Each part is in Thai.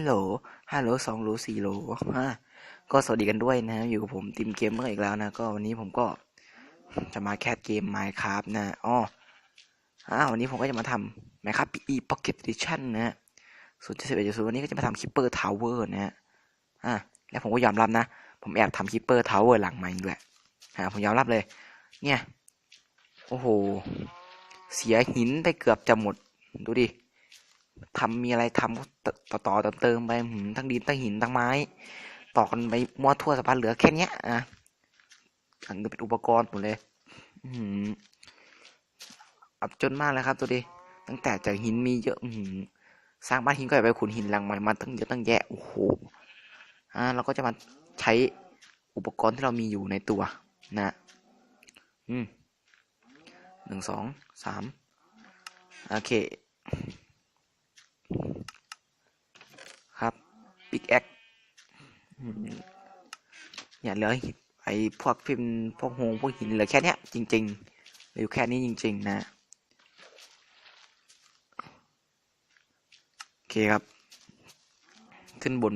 ฮัลโหลฮัลโหลสองโหลสี่โหลฮะก็สวัสดีกันด้วยนะอยู่กับผมติมเกมเมอร์อีกแล้วนะ ก็วันนี้ผมก็จะมาแคสเกม Minecraft นะอ๋ออ่าวันนี้ผมก็จะมาทำ Minecraft PE Pocket Edition นะศูนย์เจ็ดสิบเอ็ดจุดศูนวันนี้ก็จะมาทำ Keeper Tower นะฮะอ่าแล้วผมก็ยอมรับนะ ผมแอบทำ Keeper Tower หลังใหม่ด้วยฮะผมยอมรับเลย เนี่ย โอ้โห เสียหินไปเกือบจะหมด ดูดิ ทำมีอะไรทำก็ต่อต่อเติมเติมไปทั้งดินทั้งหินทั้งไม้ต่อกันไปมั่วทั่วสะพานเหลือแค่เนี้ยอะอันนี้เป็นอุปกรณ์หมดเลย อือหืออับจนมากเลยครับ ตัวดิตั้งแต่จากหินมีเยอะ อืสร้างบ้านหินก็อยไปขุนหินหลังใหม่มาตั้งเยอะตั้งแยะโอ้โหอ่าเราก็จะมาใช้อุปกรณ์ที่เรามีอยู่ในตัว นะ อืมหนึ่งสองสามโอเค ครับปิกแอค อย่าเหลือไอ้พวกพิมพ์พวกโฮงพวกหินเหลือแค่เนี้ยจริงๆเหลือยู่แค่นี้จริง ๆ นะโอเคครับ ขึ้นบน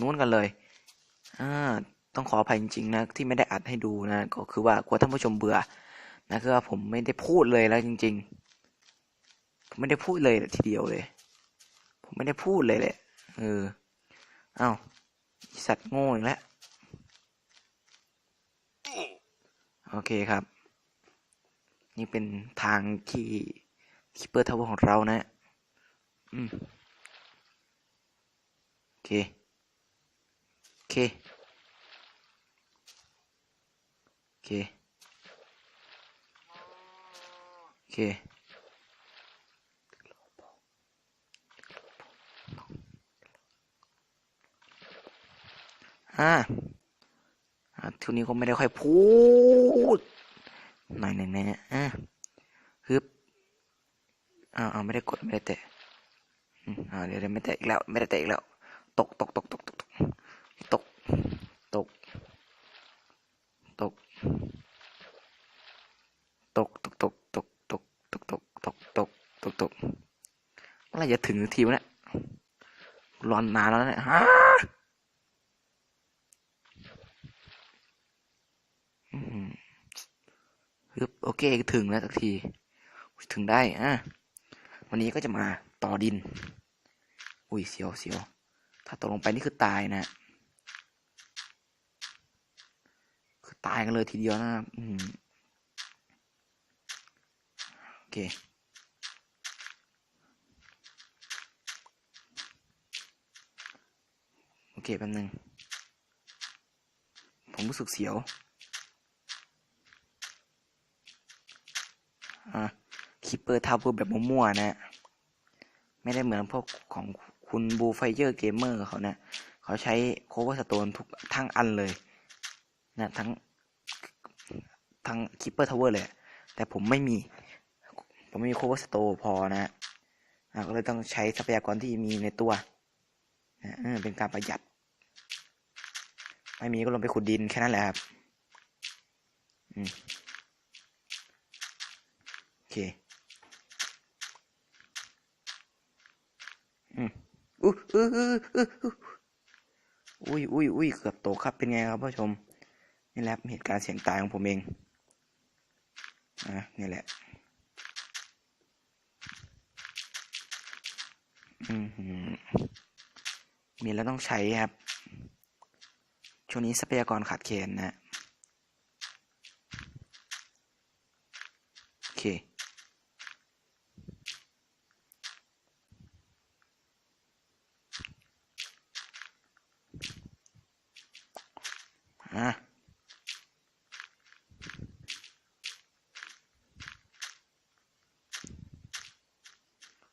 นู้นกันเลยอ่าต้องขออภัยจริงๆนะที่ไม่ได้อัดให้ดูนะ ก็คือว่ากลัวท่านผู้ชมเบื่อนะคือว่าผมไม่ได้พูดเลยแล้วจริง ๆ ไม่ได้พูดเลยทีเดียวเลย ผมไม่ได้พูดเลยแหละเออเอ้าสัตว์โง่อีกแล้ว โอเคครับ นี่เป็นทางที่คิปเปอร์ทาวเวอร์ของเรานะอืมโอเค โอเค โอเค โอเคอ่าอ่า ทีนี้ก็ไม่ได้ค่อยพูดหน่อยหนึ่งนะอ่าฮึบอ่าอ่าไม่ได้กดไม่ได้แตะอ่าเดี๋ยวไม่แตะอีกแล้ว ไม่ได้แตะอีกแล้ว ตกตกตกตกตกตกตกตกตกตกตกตกตกตกตกตกตกตกตกเมื่อไรจะถึงทีวะเนี่ยรอนนานแล้วเนี่ยฮะฮึบโอ เคถึงแล้วสักทีถึงได้อะวันนี้ก็จะมาต่อดิน อุ้ยเสียวเสียวถ้าตกลงไปนี่คือตายนะ คือตายกันเลยทีเดียวนะครับอืมโอเคโอเคแป๊บนึง ผมรู้สึกเสียว อะคิปเปอร์ทาวเวอร์แบบมั่วๆนะ ไม่ได้เหมือนพวกของคุณบูไฟเยอร์เกมเมอร์เขานะเขาใช้โคเวอร์สโตนทุกทั้งอันเลยนะทั้งทั้งคิปเปอร์ทาวเวอร์เลย แต่ผมไม่มี ผมไม่มีโคเวอร์สโตพอนะนะก็เลยต้องใช้ทรัพยากรที่มีในตัวนะเป็นการประหยัด ไม่มีก็ลงไปขุดดินแค่นั้นแหละครับ อืม เคอืมอุ้ยอุ้ยอุ้ยอุ้ยอุ้ยอุ้ยเกือบตกครับเป็นไงครับผู้ชมนี่แหละเหตุการณ์เสียงตายของผมเองอะนี่แหละ อืมมีแล้วต้องใช้ครับ ช่วงนี้ทรัพยากรขาดแคลนนะ โอเค อะ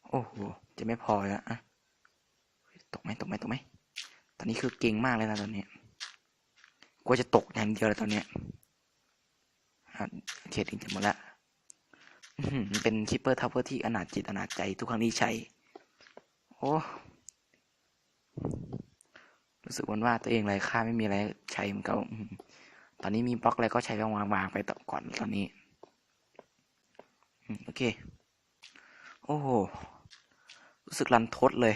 โอ้โห จะไม่พอแล้วอะตกไหมตกไหมตกไหมตอนนี้คือเก่งมากเลยนะตอนนี้กลัวจะตกอย่างเดียวเลยตอนเนี้ยเขตดินจะหมดละเป็นคิปเปอร์ทาวเวอร์ที่อนาจจิตอนาจใจทุกครั้งที่ใช้ โอ้รู้สึกวันว่าตัวเองไรค่าไม่มีอะไรใช้มันก็ตอนนี้มีบล็อกอะไรก็ใช้วางวางไปต่อก่อนตอนนี้โอเค โอ้โห รู้สึกรันทดเลย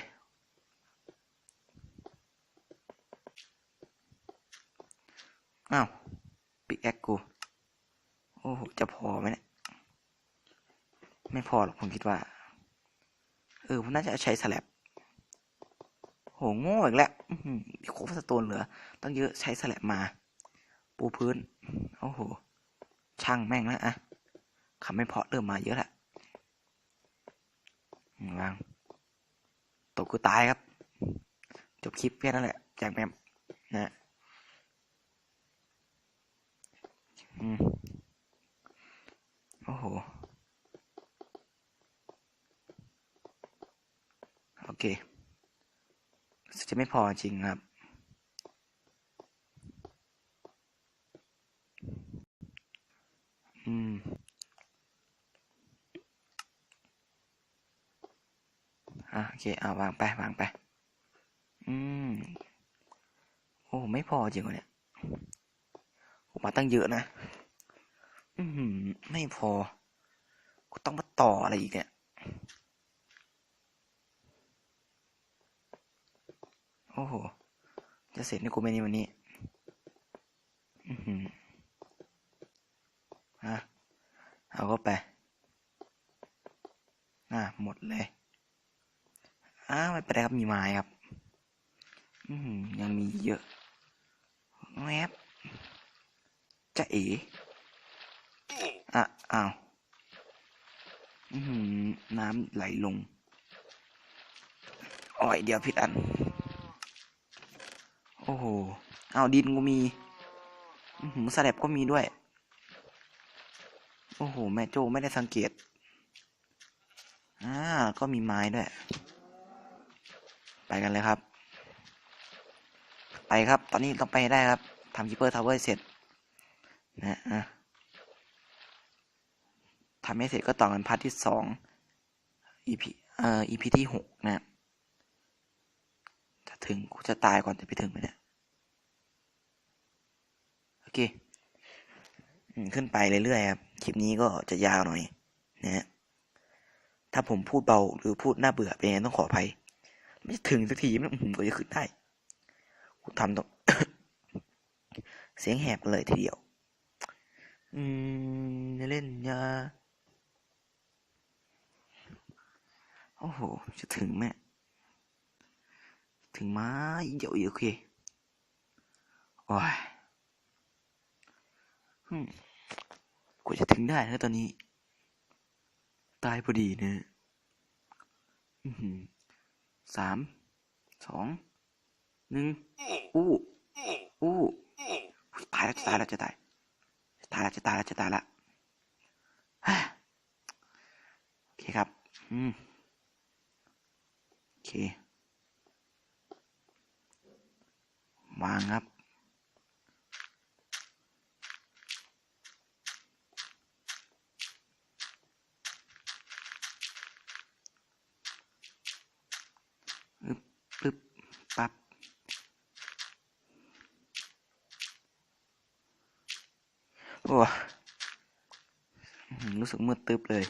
อ้าว ปิกแอคกู โอ้โห จะพอไหมเนี่ย ไม่พอหรอกผมคิดว่า เออผมน่าจะใช้สลับโหโง่อีกแล้วโคฟสโตนเหลือ ต้องเยอะใช้สลับมา ปูพื้น โอ้โห ช่างแม่งแล้วอะคำไม่พอเริ่มมาเยอะละ กูตายครับ จบคลิปแค่นั้นแหละ จากแมมนะอืมโอ้โห โอเคจะไม่พอจริงครับอืม อะโอ เคเอาวางไปวางไป อืม โอ้ไม่พอจริงวะเนี่ยผมมาตั้งเยอะนะ อืมไม่พอ กูต้องมาต่ออะไรอีกเนี่ย โอ้โห จะเสร็จในกูไม่นี่วันนี้ อือหือฮะเอาก็ไป อ่าหมดเลย อ้าวไม่เป็นไรครับมีไม้ครับ อืยังมีเยอะแวบจะเอ๋อะอ้าวอือหือน้ำไหลลงอ้อยเดี๋ยวผิดอัน โอ้โหเอาดินกูมีอือหือสแลบก็มีด้วย โอ้โห แม่โจ้ไม่ได้สังเกต อ่า ก็มีไม้ด้วย ไปกันเลยครับ ไปครับ ตอนนี้ต้องไปได้ครับทำคิปเปอร์ทาวเวอร์เสร็จ นะอะทำให้เสร็จก็ต่อกันพาร์ทที่สอง EP เอ่อ EP ที่หกนะจะถึงกูจะตายก่อนจะไปถึงไหมเนี่ย โอเคอืมขึ้นไปเรื่อยๆครับ คลิปนี้ก็จะยาวหน่อย นะฮะถ้าผมพูดเบาหรือพูดน่าเบื่อเป็นยังไงต้องขออภัย ไม่ถึงสักทีมันผมก็จะขึ้นได้กูทำต้องเสียงแหบเลยทีเดียว อืมเล่นยาโอ้โห จะถึงไหมถึงไหมาเดี๋ยวอีกโอเคโอ้ยกว่าจะถึงได้นะตอนนี้ ตายพอดีเนะอือหือ สามสองหนึ่งอู้อู้อุ๊ยตายแล้วจะตายแล้วจะตายจะตายแล้วจะตายแล้วจะตายแล้วฮ่าโอเคครับ อืมโอเควางครับปึ๊บปึ๊บปั๊บ โอ้อื้อหือรู้สึกมืดตึ๊บเลย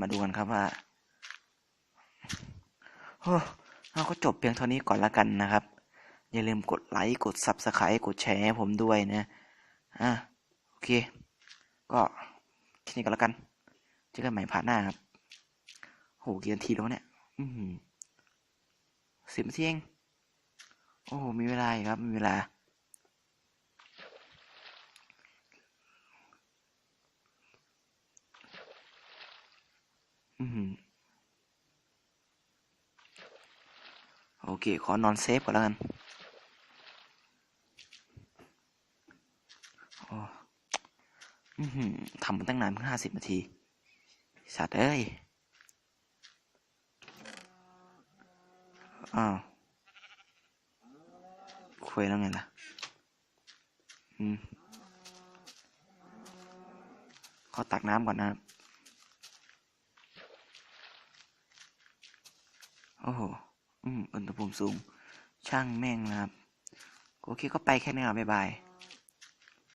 มาดูกันครับว่าโอ้เราก็จบเพียงเท่านี้ก่อนละกันนะครับ อย่าลืมกดไลค์ กด Subscribe กดแชร์ให้ผมด้วยนะ อะ โอเค ก็แค่นี้ก็แล้วกัน เจอกันใหม่พาร์ทหน้าครับ โห กี่นาทีแล้วเนี่ย อือหือสิบนาทีเอง โอ้โห มีเวลาอีกครับ มีเวลา อือหือโอเค ขอนอนเซฟก่อนแล้วกันอ้อือหือทำมาตั้งนานเพิ่งห้าสิบนาที สัตว์เอ้ย อ้าวคุยแล้วไงล่ะ อืมขอตักน้ำก่อนนะครับ โอ้โห อืมอุณหภูมิสูง ช่างแม่งนะครับ โอเคก็ไปแค่นี้ครับบ๊ายบาย